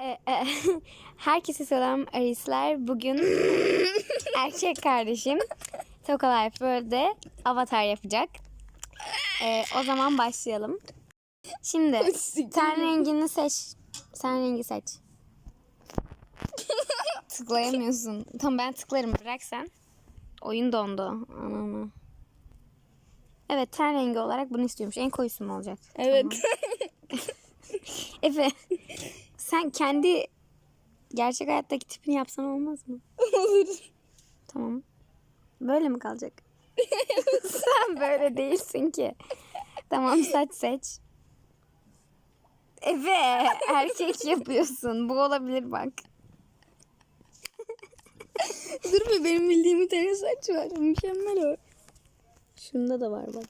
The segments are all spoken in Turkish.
E, e, herkese selam Arisler. Bugün erkek kardeşim Toka Life World'de avatar yapacak. E, o zaman başlayalım. Şimdi ten rengini seç. Sen rengi seç. Tıklayamıyorsun. Tamam ben tıklarım bırak sen. Oyun dondu. Ananı. Evet ten rengi olarak bunu istiyormuş. En koyusu mu olacak? Evet. Efe sen kendi gerçek hayattaki tipini yapsan olmaz mı? Olur. Tamam. Böyle mi kalacak? sen böyle değilsin ki. Tamam saç seç. Efe erkek yapıyorsun. Bu olabilir bak. Dur be benim bildiğim bir tane saç var. Mükemmel o. Şunda da var bak.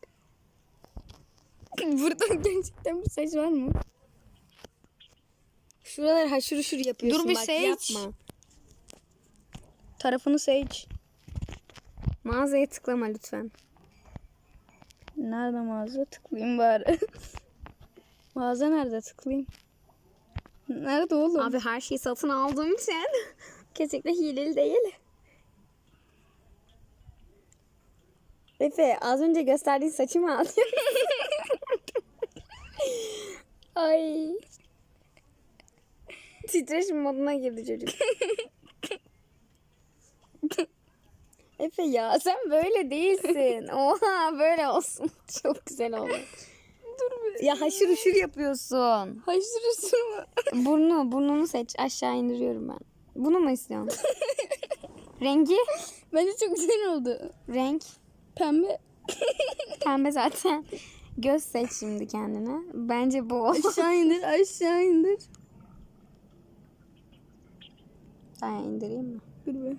Burada gerçekten bir saç var mı? Şuralar haşır uşur yapıyorsun Dur bir bak seç. yapma. Tarafını seç. Mağazaya tıklama lütfen. Nerede mağaza? Tıklayayım bari. mağaza nerede? Tıklayayım. Nerede oğlum? Abi her şeyi satın aldığım için kesinlikle hileli değil. Efe az önce gösterdiğin saçımı al. Ay. Titreşim moduna girdi çocuk. Efe ya sen böyle değilsin. Oha böyle olsun. Çok güzel oldu. Dur be. Ya haşır uşur yapıyorsun. Haşır uşur mu? Burnu, burnunu seç. Aşağı indiriyorum ben. Bunu mu istiyorsun? Rengi? Bence çok güzel oldu. Renk. Pembe. Pembe zaten. Göz seç şimdi kendine. Bence bu. Aşağı indir, aşağı indir. Ben indireyim mi? Dur be.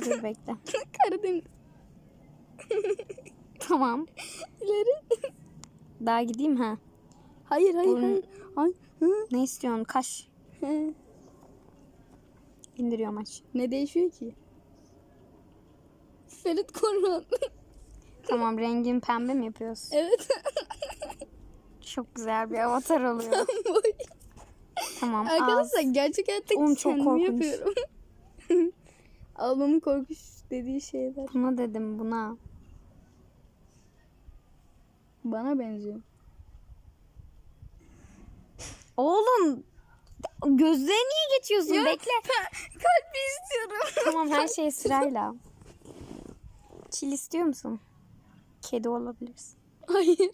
Dur bekle. Karadeniz. tamam. İleri. Daha gideyim ha. Hayır, hayır, Burun- hayır. Ay, hı, Ne istiyorsun? Kaş. he. İndiriyorum aç. Ne değişiyor ki? Ferit Korhan. Tamam rengin pembe mi yapıyorsun? evet. Çok güzel bir avatar oluyor. Tamam Arkadaşlar az. gerçek hayatta Oğlum çok kendimi korkunç. yapıyorum. Ablamın korkunç dediği şeyler Buna dedim buna. bana benziyor. Oğlum gözlerine niye geçiyorsun? Bekle. Kalbi istiyorum. Tamam her şey sırayla. Çil istiyor musun? Kedi olabilirsin. Hayır.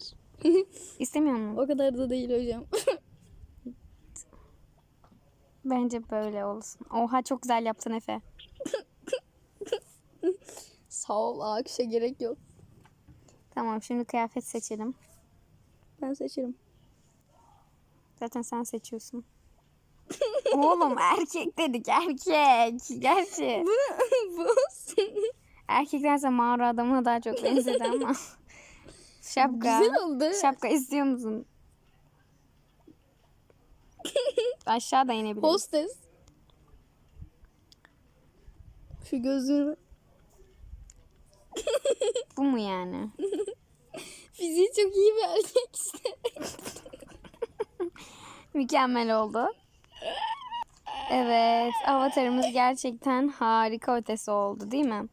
İstemiyor musun? o kadar da değil hocam. Bence böyle olsun. Oha çok güzel yaptın Efe. Sağ ol akışa gerek yok. Tamam şimdi kıyafet seçelim. Ben seçerim. Zaten sen seçiyorsun. Oğlum erkek dedik erkek. Gerçi. Bu olsun. Erkeklerse mağara adamına daha çok benzedi ama. Şapka. Güzel oldu. Şapka istiyor musun? Aşağıda inebiliriz. Hostes. Şu gözlüğünü. Bu mu yani? Fiziği çok iyi bir erkek işte. Mükemmel oldu. Evet, avatarımız gerçekten harika ötesi oldu değil mi?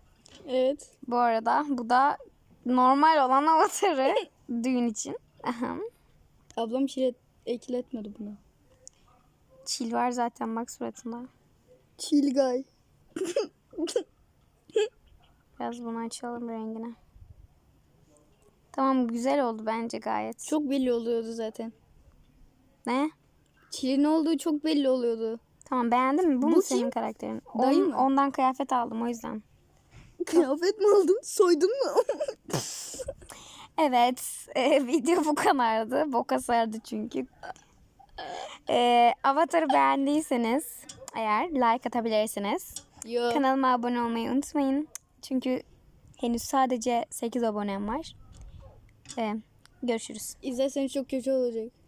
Evet. Bu arada bu da normal olan avatarı düğün için. Ablam çilet ekletmedi bunu. Çil var zaten bak suratında. Çilgay. Biraz bunu açalım rengine. Tamam güzel oldu bence gayet. Çok belli oluyordu zaten. Ne? Çilin olduğu çok belli oluyordu. Tamam beğendin mi? Bu, mu Bu senin kim? karakterin? Dayı On- mı? Ondan kıyafet aldım o yüzden. Kıyafet mi aldın? Soydun mu? Evet, e, video bu kadardı. Boka sardı çünkü. E, Avatar'ı beğendiyseniz eğer like atabilirsiniz. Yok. Kanalıma abone olmayı unutmayın. Çünkü henüz sadece 8 abonem var. E, görüşürüz. İzlerseniz çok kötü olacak.